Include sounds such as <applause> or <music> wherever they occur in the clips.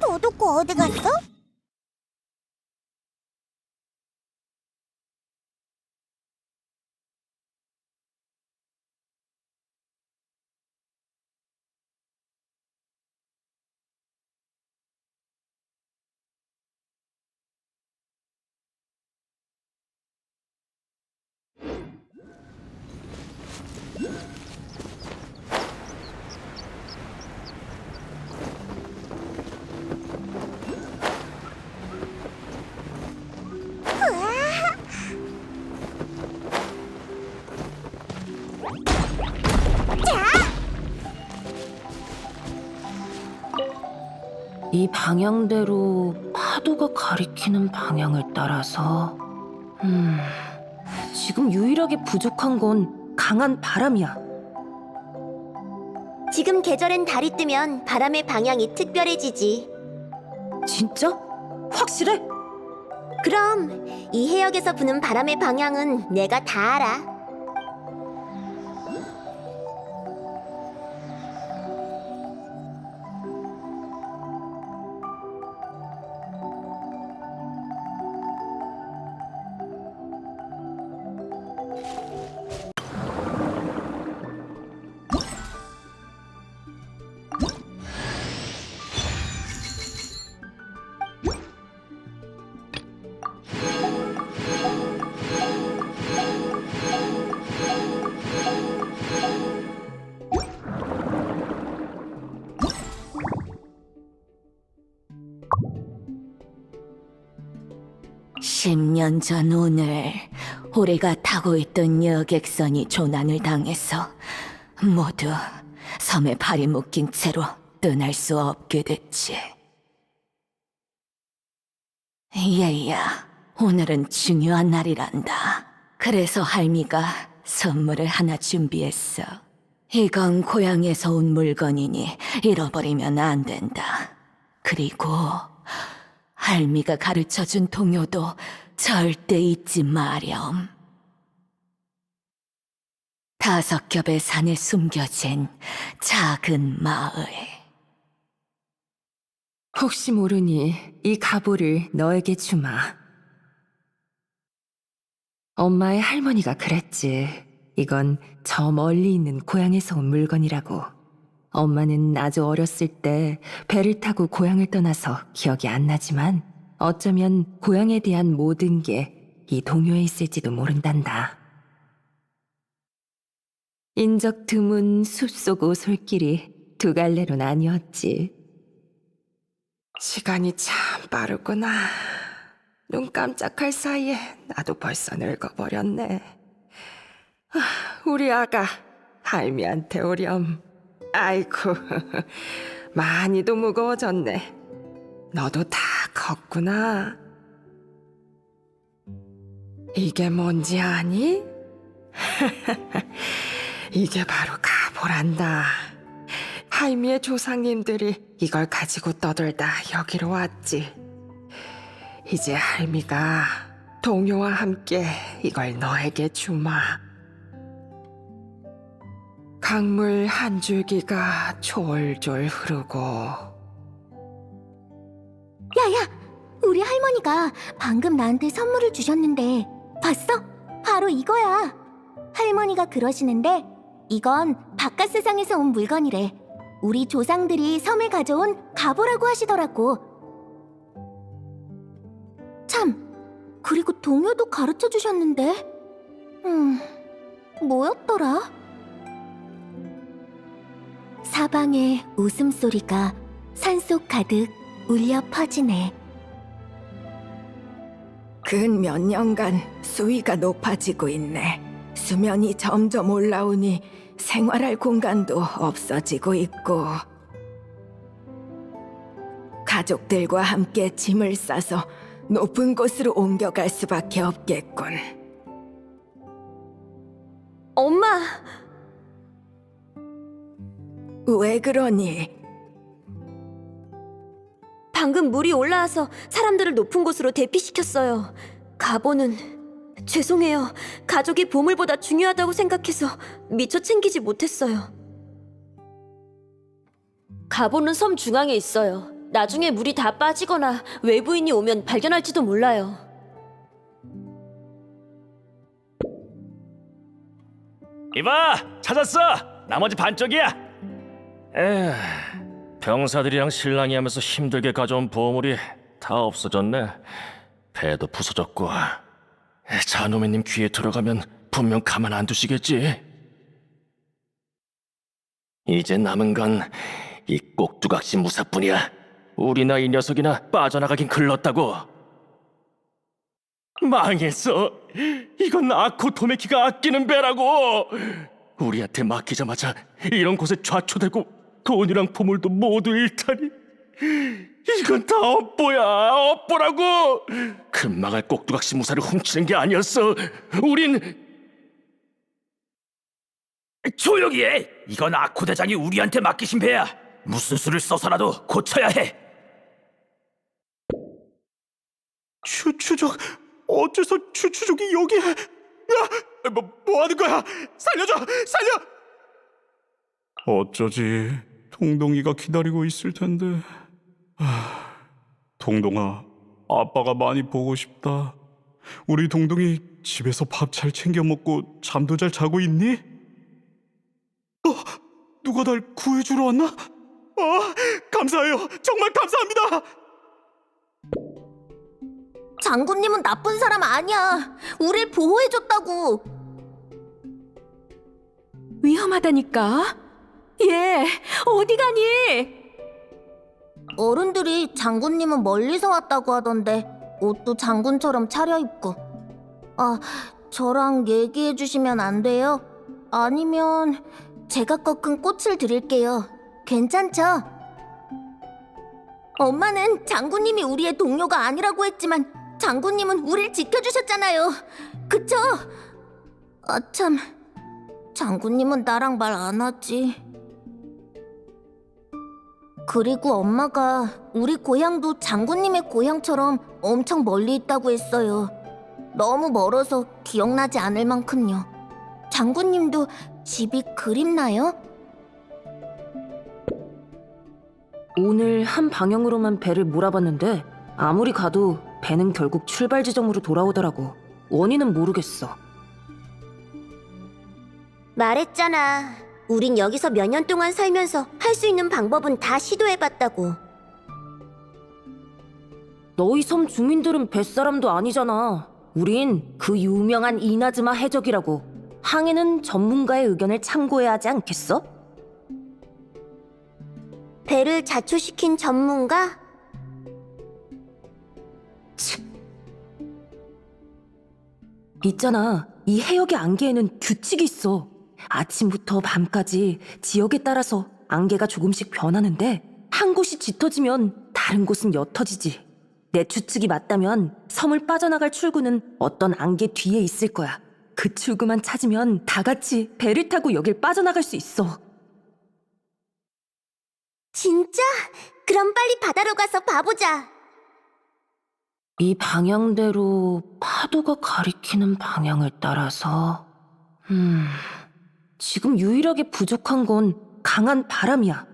도둑고 어디 갔어? 이 방향대로 파도가 가리키는 방향을 따라서 음 지금 유일하게 부족한 건 강한 바람이야 지금 계절엔 달이 뜨면 바람의 방향이 특별해지지. 진짜? 확실해? 그럼 이 해역에서 부는 바람의 방향은 내가 다 알아. 십년전 오늘 우리가 타고 있던 여객선이 조난을 당해서 모두 섬에 발이 묶인 채로 떠날 수 없게 됐지. 얘야, 오늘은 중요한 날이란다. 그래서 할미가 선물을 하나 준비했어. 이건 고향에서 온 물건이니 잃어버리면 안 된다. 그리고 할미가 가르쳐준 동요도 절대 잊지 마렴. 다섯 겹의 산에 숨겨진 작은 마을. 혹시 모르니 이 가보를 너에게 주마 엄마의 할머니가 그랬지 이건 저 멀리 있는 고향에서 온 물건이라고 엄마는 아주 어렸을 때 배를 타고 고향을 떠나서 기억이 안 나지만 어쩌면 고향에 대한 모든 게 이 동요에 있을지도 모른단다. 인적 드문 숲속 오솔길이 두 갈래로 나뉘었지. 시간이 참 빠르구나. 눈 깜짝할 사이에 나도 벌써 늙어버렸네. 아, 우리 아가 할미한테 오렴. 아이고, <laughs> 많이도 무거워졌네. 너도 다 컸구나. 이게 뭔지 아니? <laughs> 이게 바로 가보란다. 할미의 조상님들이 이걸 가지고 떠돌다 여기로 왔지. 이제 할미가 동요와 함께 이걸 너에게 주마. 강물 한 줄기가 졸졸 흐르고 야야, 우리 할머니가 방금 나한테 선물을 주셨는데 봤어? 바로 이거야. 할머니가 그러시는데 이건 바깥 세상에서 온 물건이래. 우리 조상들이 섬에 가져온 가보라고 하시더라고. 참, 그리고 동요도 가르쳐 주셨는데. 음, 뭐였더라? 사방에 웃음소리가 산속 가득 울려 퍼지네. 근 몇 년간 수위가 높아지고 있네. 수면이 점점 올라오니 생활할 공간도 없어지고 있고. 가족들과 함께 짐을 싸서 높은 곳으로 옮겨갈 수밖에 없겠군. 엄마! 왜 그러니? 방금 물이 올라와서 사람들을 높은 곳으로 대피시켰어요. 가보는 죄송해요. 가족이 보물보다 중요하다고 생각해서 미처 챙기지 못했어요. 가보는 섬 중앙에 있어요. 나중에 물이 다 빠지거나 외부인이 오면 발견할지도 몰라요. 이봐 찾았어 나머지 반쪽이야 에 병사들이랑 신랑이 하면서 힘들게 가져온 보물이 다 없어졌네. 배도 부서졌고. 자노매님 귀에 들어가면 분명 가만 안 두시겠지. 이제 남은 건 이 꼭두각시 무사뿐이야. 우리나 이 녀석이나 빠져나가긴 글렀다고. 망했어. 이건 아코 토메키가 아끼는 배라고. 우리한테 맡기자마자 이런 곳에 좌초되고 돈이랑 보물도 모두 잃다니. 이건 다 업보야, 업보라고. 금망할 꼭두각시 무사를 훔치는 게 아니었어. 우린 조용히 해. 이건 아코 대장이 우리한테 맡기신 배야. 무슨 수를 써서라도 고쳐야 해. 추추족 어째서 추추족이 여기에 야, 뭐, 뭐 하는 거야 살려줘 살려 어쩌지? 동동이가 기다리고 있을 텐데. 아, 동동아, 아빠가 많이 보고 싶다. 우리 동동이 집에서 밥 잘 챙겨 먹고 잠도 잘 자고 있니? 어, 누가 날 구해주러 왔나? 어, 감사해요. 정말 감사합니다. 장군님은 나쁜 사람 아니야. 우릴 보호해줬다고. 위험하다니까. 얘 어디 가니? 어른들이 장군님은 멀리서 왔다고 하던데 옷도 장군처럼 차려입고. 아, 저랑 얘기해 주시면 안 돼요? 아니면 제가 꺾은 꽃을 드릴게요. 괜찮죠? 엄마는 장군님이 우리의 동료가 아니라고 했지만 장군님은 우릴 지켜주셨잖아요. 그쵸? 아, 참. 장군님은 나랑 말 안 하지. 그리고 엄마가 우리 고향도 장군님의 고향처럼 엄청 멀리 있다고 했어요. 너무 멀어서 기억나지 않을 만큼요. 장군님도 집이 그립나요? 오늘 한 방향으로만 배를 몰아봤는데 아무리 가도 배는 결국 출발 지점으로 돌아오더라고. 원인은 모르겠어. 말했잖아. 우린 여기서 몇 년 동안 살면서 할 수 있는 방법은 다 시도해봤다고. 너희 섬 주민들은 뱃사람도 아니잖아. 우린 그 유명한 이나즈마 해적이라고. 항해는 전문가의 의견을 참고해야 하지 않겠어? 배를 자초시킨 전문가? 있잖아. 이 해역의 안개에는 규칙이 있어. 아침부터 밤까지 지역에 따라서 안개가 조금씩 변하는데 한 곳이 짙어지면 다른 곳은 옅어지지. 내 추측이 맞다면 섬을 빠져나갈 출구는 어떤 안개 뒤에 있을 거야. 그 출구만 찾으면 다 같이 배를 타고 여길 빠져나갈 수 있어. 진짜? 그럼 빨리 바다로 가서 봐보자. 이 방향대로 파도가 가리키는 방향을 따라서 음 지금 유일하게 부족한 건 강한 바람이야.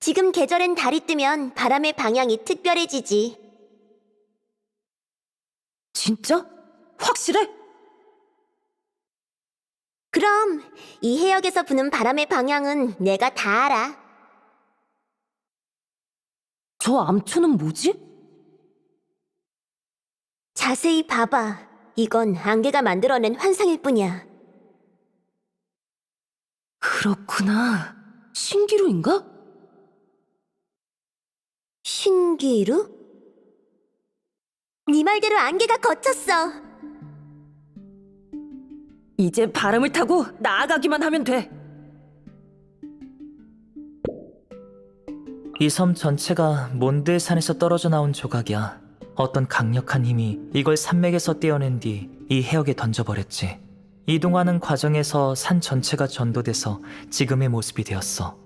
지금 계절엔 달이 뜨면 바람의 방향이 특별해지지. 진짜? 확실해? 그럼 이 해역에서 부는 바람의 방향은 내가 다 알아. 저 암초는 뭐지? 자세히 봐봐. 이건 안개가 만들어낸 환상일 뿐이야. 그렇구나. 신기루인가? 신기루? 네 말대로 안개가 걷혔어. 이제 바람을 타고 나아가기만 하면 돼. 이 섬 전체가 몬드의 산에서 떨어져 나온 조각이야. 어떤 강력한 힘이 이걸 산맥에서 떼어낸 뒤 이 해역에 던져버렸지. 이동하는 과정에서 산 전체가 전도돼서 지금의 모습이 되었어.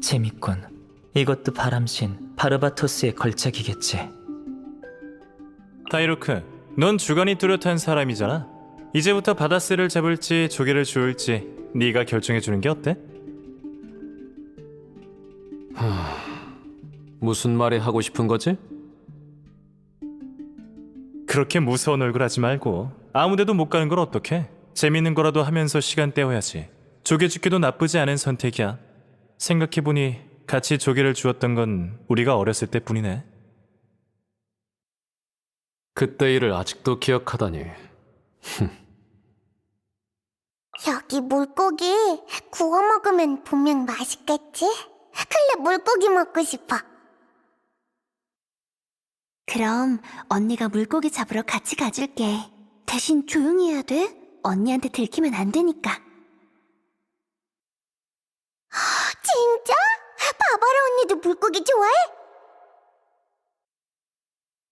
재밌군. 이것도 바람신 바르바토스의 걸작이겠지. 타이로크, 넌 주관이 뚜렷한 사람이잖아. 이제부터 바다스를 잡을지 조개를 주울지 네가 결정해 주는 게 어때? 무슨 말이 하고 싶은 거지? 그렇게 무서운 얼굴 하지 말고 아무데도 못 가는 걸 어떡해? 재밌는 거라도 하면서 시간 때워야지. 조개 죽기도 나쁘지 않은 선택이야. 생각해보니 같이 조개를 주었던 건 우리가 어렸을 때뿐이네. 그때 일을 아직도 기억하다니. 여기 물고기 구워 먹으면 분명 맛있겠지? <laughs> 클레 물고기 먹고 싶어. 그럼 언니가 물고기 잡으러 같이 가줄게. 대신 조용히 해야 돼. 언니한테 들키면 안 되니까. 진짜? 바바라 언니도 물고기 좋아해?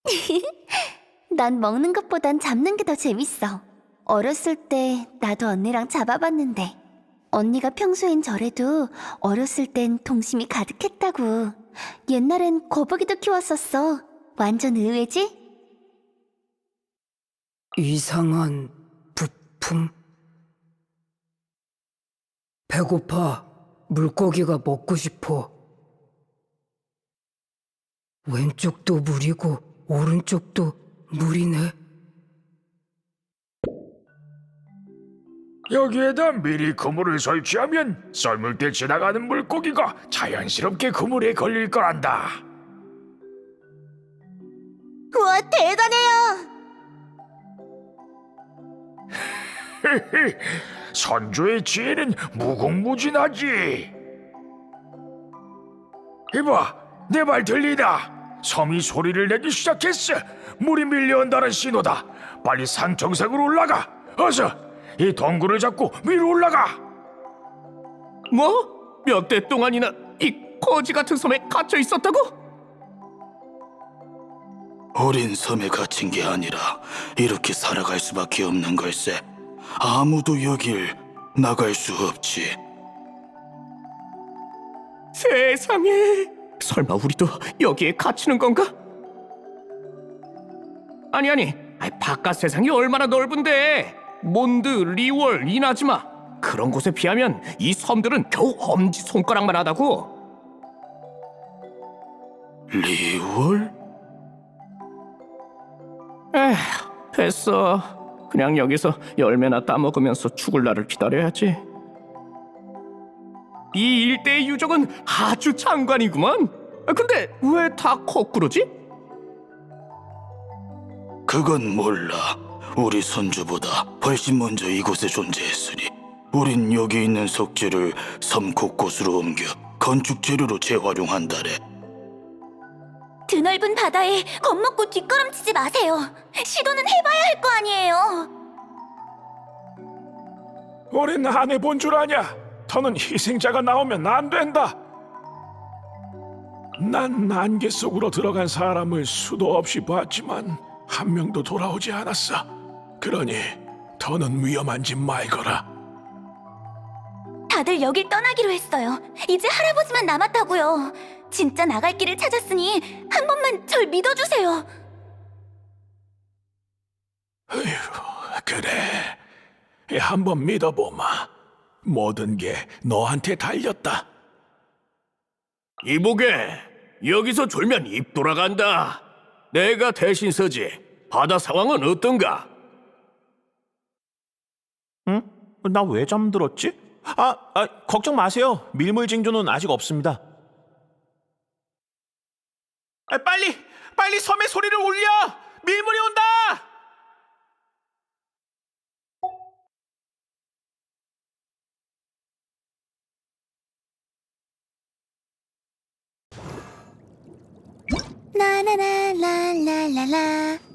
<laughs> 난 먹는 것보단 잡는 게 더 재밌어. 어렸을 때 나도 언니랑 잡아봤는데 언니가 평소엔 저래도 어렸을 땐 동심이 가득했다고. 옛날엔 거북이도 키웠었어. 완전 의외지? 이상한 부품? 배고파. 물고기가 먹고 싶어. 왼쪽도 물이고 오른쪽도 물이네. 여기에다 미리 그물을 설치하면 썰물 때 지나가는 물고기가 자연스럽게 그물에 걸릴 거란다. 우와 대단해요. <laughs> 선조의 지혜는 무궁무진하지. 이봐, 내 말 들리다. 섬이 소리를 내기 시작했어. 물이 밀려온다는 신호다. 빨리 산 정상으로 올라가. 어서 이 덩굴을 잡고 위로 올라가. 뭐? 몇 대 동안이나 이 거지 같은 섬에 갇혀 있었다고? 어린 섬에 갇힌 게 아니라 이렇게 살아갈 수밖에 없는 걸세. 아무도 여길 나갈 수 없지. 세상에 설마 우리도 여기에 갇히는 건가? 아니 아니 아이, 바깥 세상이 얼마나 넓은데 몬드, 리월, 이나즈마 그런 곳에 비하면 이 섬들은 겨우 엄지 손가락만 하다고 리월? 됐어 그냥 여기서 열매나 따먹으면서 죽을 날을 기다려야지 이 일대의 유적은 아주 장관이구만 아, 근데 왜 다 거꾸로지? 그건 몰라. 우리 선주보다 훨씬 먼저 이곳에 존재했으니 우린 여기 있는 석재를 섬 곳곳으로 옮겨 건축 재료로 재활용한다래. 드넓은 바다에 겁먹고 뒷걸음치지 마세요. 시도는 해봐야 할 거 아니에요. 우린 안 해본 줄 아냐? 더는 희생자가 나오면 안 된다. 난 안개 속으로 들어간 사람을 수도 없이 봤지만 한 명도 돌아오지 않았어. 그러니 더는 위험한 짓 말거라. 다들 여길 떠나기로 했어요. 이제 할아버지만 남았다고요. 진짜 나갈 길을 찾았으니 한 번만 절 믿어주세요. 어휴, 그래. 한번 믿어보마. 모든 게 너한테 달렸다. 이보게, 여기서 졸면 입 돌아간다. 내가 대신 서지. 바다 상황은 어떤가? 응? 나 왜 잠들었지? 아, 아, 걱정 마세요. 밀물 징조는 아직 없습니다. 아, 빨리, 빨리 섬의 소리를 올려! 밀물이 온다! 라라라라라라라.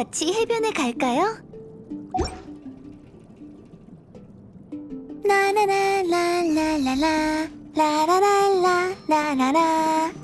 같이 해변에 갈까요? 라라라라 라라라. 라라랄라 라라라